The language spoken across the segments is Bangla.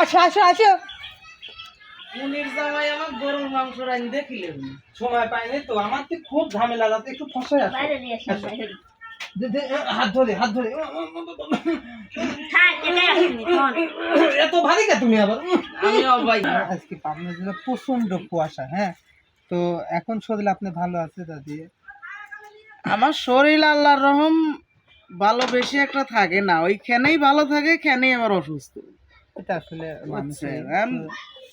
আসো আসো আসো। মুনির জামাই আমার গরুর মাংস রাইন দেখিলেন। সময় পাইনি তো আমার তো খুব ঝামেলা যাচ্ছে একটু ফসে আসো। বাইরে নিয়ে দে, হাত ধরে হাত ধরে। কোন এত ভারী কে তুমি আবার? আমি অবাই আজকে পাবনা জেলা প্রচণ্ড কুয়াশা হ্যাঁ? তো এখন শরীর আপনি ভালো আছে দাদি? আমার শরীর আল্লাহর রহম ভালো বেশি একটা থাকে না ওইখানেই ভালো থাকে খেনেই আবার অসুস্থ। এটা আসলে মানুষের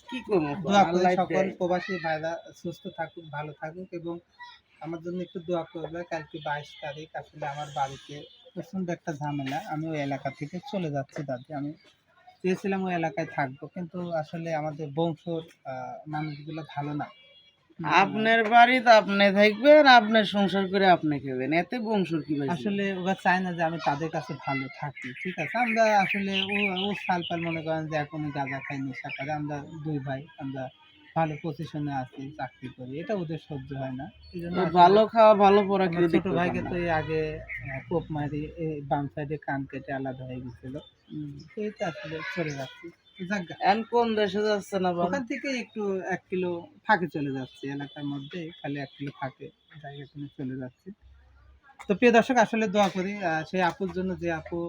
কি করব? সকল প্রবাসী ভাইরা সুস্থ থাকুক ভালো থাকুক এবং আমার জন্য একটু দোয়া করবে। কালকে বাইশ তারিখ আসলে আমার বাড়িতে প্রচণ্ড একটা ঝামেলা। আমি ওই এলাকা থেকে চলে যাচ্ছি দাদি। আমি চেয়েছিলাম ওই এলাকায় থাকব কিন্তু আসলে আমাদের বংশর আহ, মানুষগুলো ভালো না। আপনার বাড়িতে আপনি থাকবেন আপনার সংসার করে আপনি খেবেন। এতে বংশর কি আসলে ওরা চায় না যে আমি তাদের কাছে ভালো থাকি ঠিক আছে? আমরা আসলে ও ও সাল পাল মনে করেন যে এখন গাঁজা খাই নেশা করে আমরা দুই ভাই আমরা ভালো পজিশনে আছি চাকরি করি। এটা ওদের সহ্য হয় না। ভালো খাওয়া ভালো পড়া ছোট ভাইকে তো এই আগে কোপ মারি এই বাম সাইডে কান কেটে আলাদা হয়ে গেছিল। তো আসলে চলে যাচ্ছি। এখন কোন দেশে যাচ্ছেন আবার ওখান থেকে একটু এক কিলো ফাঁকে চলে যাচ্ছে এলাকার মধ্যে খালি এক কিলো ফাঁকে জায়গা কিনে চলে যাচ্ছে। তো প্রিয় দর্শক আসলে দোয়া করি সেই আপুর জন্য যে আপু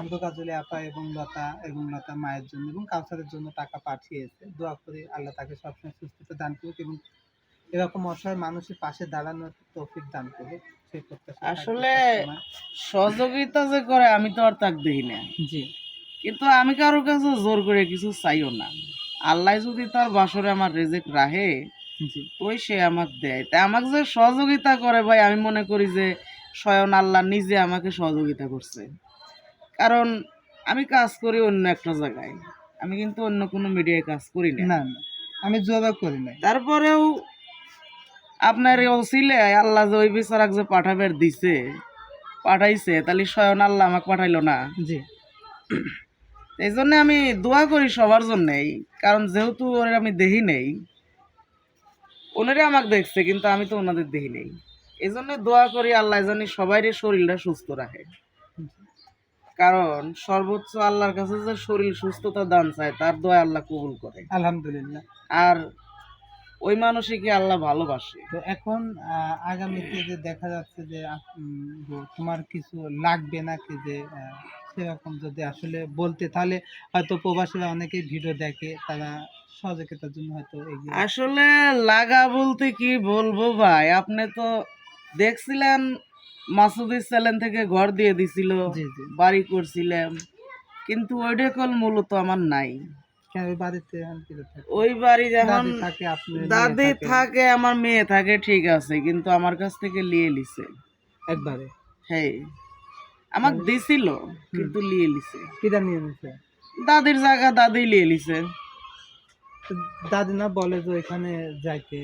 অন্ধকাজলি আপা এবং লতা এবং লতা মায়ের জন্য এবং কাউসারের জন্য টাকা পাঠিয়েছে দোয়া করি আল্লাহ তাকে সবসময় সুস্থতা দান করুক এবং এরকম অসহায় মানুষের পাশে দাঁড়ানোর তৌফিক দান করুক। আসলে সহযোগিতা যে করে আমি তো আর তাক দেখি না। জি। কিন্তু আমি কারোর কাছে জোর করে কিছু চাইও না। আল্লাহ যদি তার বাসরে আমার রেজেক রাহে ওই সে আমাকে দেয়। তাই আমাকে যে সহযোগিতা করে ভাই আমি মনে করি যে স্বয়ং আল্লাহ নিজে আমাকে সহযোগিতা করছে। কারণ আমি কাজ করি অন্য একটা জায়গায়। আমি কিন্তু অন্য কোনো মিডিয়ায় কাজ করি না। আমি জবা করি না তারপরেও আপনার ওসিলে আল্লাহ যে ওই বিচারাক যে পাঠাবের দিছে পাঠাইছে তাহলে স্বয়ং আল্লাহ আমাকে পাঠাইলো না। জি। এই জন্য আমি দোয়া করি সবার জন্যেই কারণ যেহেতু ওরা আমি দেখি নেই ওনারা আমাকে দেখছে কিন্তু আমি তো ওনাদের দেখি নেই। এই জন্য দোয়া করি আল্লাহ জানি সবাইরে শরীরটা সুস্থ রাখে। কারণ সর্বোচ্চ আল্লাহর কাছে যে শরীর সুস্থতা দান চায় তার দোয়া আল্লাহ কবুল করে। আলহামদুলিল্লাহ। আর ওই মানুষকে আল্লাহ ভালোবাসে। তো এখন আগামীতে যে দেখা যাচ্ছে যে তোমার কিছু লাগবে নাকি যে সেরকম যদি আসলে বলতে তাহলে হয়তো প্রবাসীরা অনেকেই ভিডিও দেখে তারা সহযোগিতার জন্য হয়তো আসলে লাগা বলতে কি বলব ভাই? আপনি তো দেখছিলেন মাসুদের চ্যানেল থেকে ঘর দিয়ে দিছিল বাড়ি করছিলাম কিন্তু ওইটা কল মূলত আমার নাই। ওই বাড়ি যখন দাদি থাকে আমার মেয়ে থাকে ঠিক আছে কিন্তু আমার কাছ থেকে লিয়ে লিছে একবারে? হ্যাঁ। আমাকে দিছিল কিন্তু লিয়ে লিছে। কিরা নিয়ে নিছে? দাদির জায়গা দাদি লিয়ে লিছে। দাদি না বলে যে এখানে যাইতে?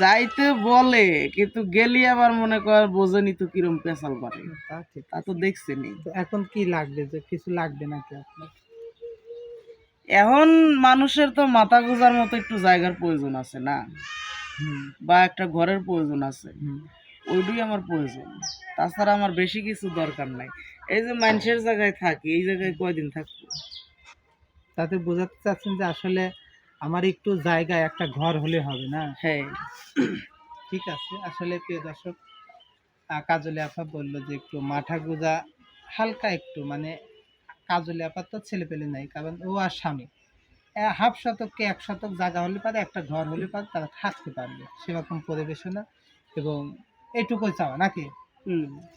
যাইতে বলে কিন্তু গেলি আবার মনে কর বোঝেনি তো কিরম পেশাল পারে তা তা তো দেখছেনি এখন কি লাগবে? যে কিছু লাগবে নাকি আপনার? এখন মানুষের তো মাথা গোজার মতো একটু জায়গার প্রয়োজন আছে না? বা একটা ঘরের প্রয়োজন আছে। ওইটাই আমার প্রয়োজন। তাছাড়া আমার বেশি কিছু দরকার নাই। এই যে মানুষের জায়গায় থাকি এই জায়গায় কয়দিন থাকব? তাতে বোঝাতে চাচ্ছেন যে আসলে আমার একটু জায়গায় একটা ঘর হলে হবে না? হ্যাঁ। ঠিক আছে। আসলে প্রিয় দর্শক কাজলি আপা বলল যে একটু মাথা গোজা হালকা একটু মানে কাজলি আপা তো ছেলে পেলে নাই কারণ ও আর স্বামী। হাফ শতককে এক শতক জায়গা হলে পারে একটা ঘর হলে পারে তারা থাকতে পারবে। সেরকম পরিবেশনা এবং এটুকুই চাওয়া নাকি?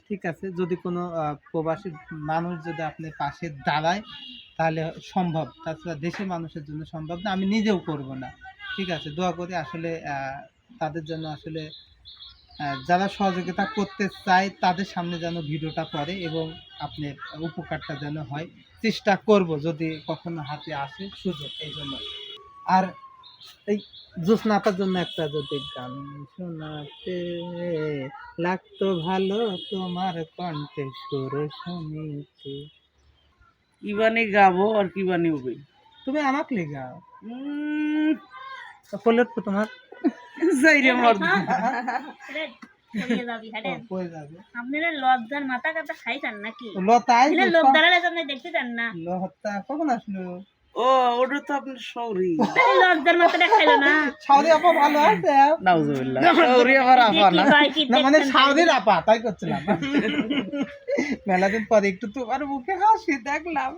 ঠিক আছে। যদি কোনো প্রবাসী মানুষ যদি আপনার পাশে দাঁড়ায়, তাহলে সম্ভব। তাছাড়া দেশের মানুষের জন্য সম্ভব না, আমি নিজেও করব না। ঠিক আছে, দোয়া করি আসলে তাদের জন্য আসলে যারা সহযোগিতা করতে চায়, তাদের সামনে যেন ভিডিওটা পড়ে এবং আপনার উপকারটা যেন হয়, চেষ্টা করব যদি কখনো হাতে আসে সুযোগ, এই জন্য। আর এই জ্যোৎস্নাটার জন্য একটা যদি গান শোনাতে লাগতো ভালো তোমার কণ্ঠে সুর শুনিতে। কিবানি গাবো আর কিবানি উবে? তুমি আমাকে লেগাও উম, ফলের তো তোমার। যাই রে মর। রে, পড়িয়ে যাবি হাটেন কই যাবে আপনারা লজ্জার মাথা কাটা খাইছেন নাকি? এখানে লোক দাঁড়ালে দেখতে চান না। লতা কখন আসলো? ও ওটা তো আপনার সৌরি তাহলে লজ্জার মাথাটা খাইলো না। সাউদি আপা ভালো আছে। নাউজুবিল্লাহ। সৌরি আবার আপা কি না না মানে? আপা তাই করছিলাম। মেলা দিন পরে একটু তোমার মুখে হাসি দেখলাম।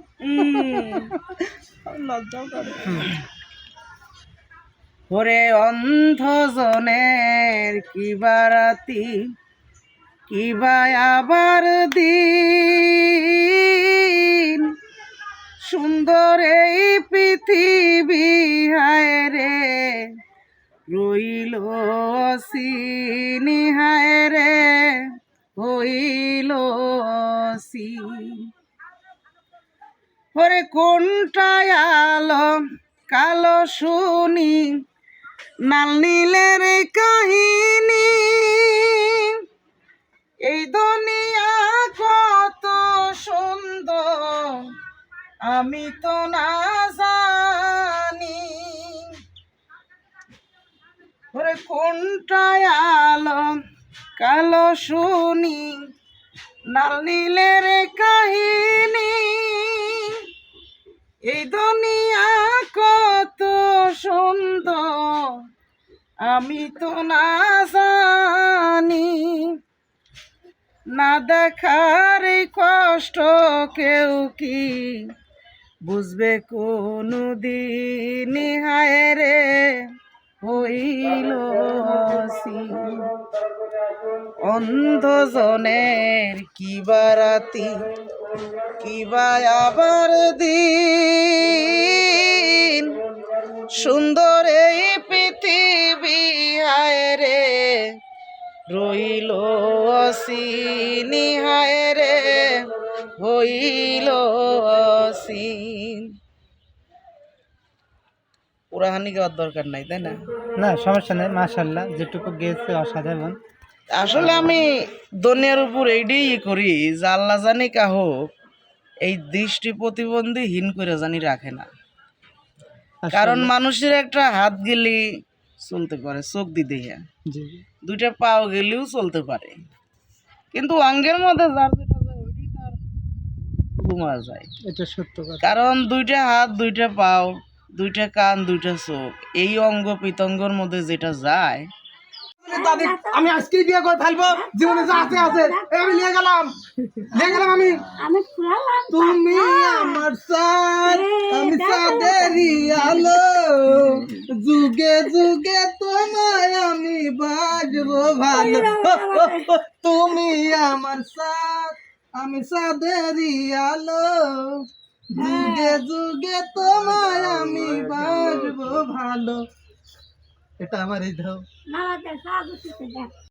লজ্জাও করে। ওরে অন্ধজনের কি বারাতি কি বা আবার দিন। সুন্দর এই পৃথিবী, হায় রে। রইল সিনি, হায় রে। হইল সিন। ওরে কোনটায় আলো, কালো, শুনি। নাল নীলের কোনটায় আলো, কালো শুনি, নাল নীলের কাহিনী। এই দুনিয়া কত সুন্দর, আমি তো না জানি। না দেখার কষ্ট কেউ কি বুঝবে কোনো দিন হায় রে। হইল। অন্ধজনের কিবা বারাতি কিবা আবার দিন সুন্দর এই পৃথিবী হায় রে রইল অসিনি হায় রে হইল অসিন পুরাহানি গাওয়ার দরকার নাই তাই না? না সমস্যা নেই মাশাল্লাহ যেটুকু গেছে অসাধারণ। আসলে আমি দুনিয়ার উপর এইটাই করি যে আল্লাহ জানি কাহো এই দৃষ্টি প্রতিবন্ধী হীন করে জানি রাখে না। কারণ মানুষের একটা হাত গেলে চলতে পারে চোখ দিতে দুইটা পাও গেলেও চলতে পারে। কিন্তু অঙ্গের মধ্যে যার যেটা যায় ওইটাই তার ঘুমা যায়। এটা সত্য কথা। কারণ দুইটা হাত দুইটা পাও দুইটা কান দুইটা চোখ এই অঙ্গ প্রত্যঙ্গর মধ্যে যেটা যায়। আমি আজকেই বিয়ে করে ফেলব জীবনে যা আছে আছে আমি নিয়ে গেলাম। নিয়ে গেলাম আমি। আমি তুমি আমার সাথ আমি সাদেরি আলো। যুগে যুগে তোমায় আমি বাজবো ভালো। তুমি আমার সাথ আমি সাদেরি আলো। যুগে যুগে তোমায় আমি বাজবো ভালো। এটা আমার এই ধাও